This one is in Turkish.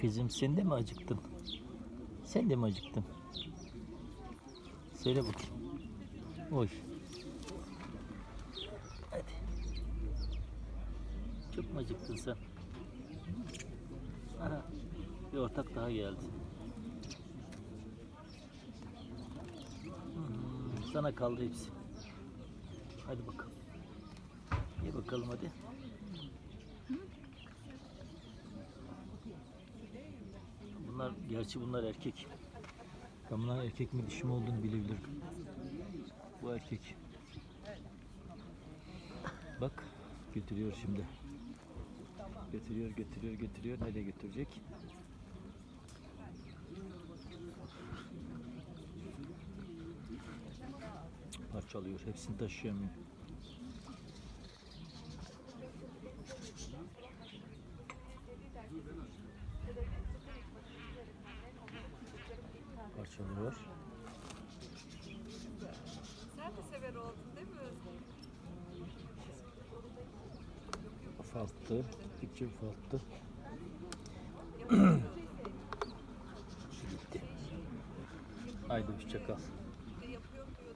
Kızım sen de mi acıktın? Sen de mi acıktın? Söyle bakayım. Oy. Hadi. Çok mu acıktın sen? Aha, bir ortak daha geldi. Hmm, sana kaldı hepsi. Hadi bakalım. Ye bakalım hadi. Bunlar gerçi bunlar erkek. Ben bunlar erkek mi dişi mi olduğunu bilebilirim. Bu erkek. Bak götürüyor şimdi. Götürüyor, götürüyor, götürüyor. Nereye götürecek? Parçalıyor. Hepsini taşıyamıyor. Parçalıyor. Sen de sever oldun değil mi Özgür? Ufalttı. Gittikçe ufalttı. Haydi hoşça kal.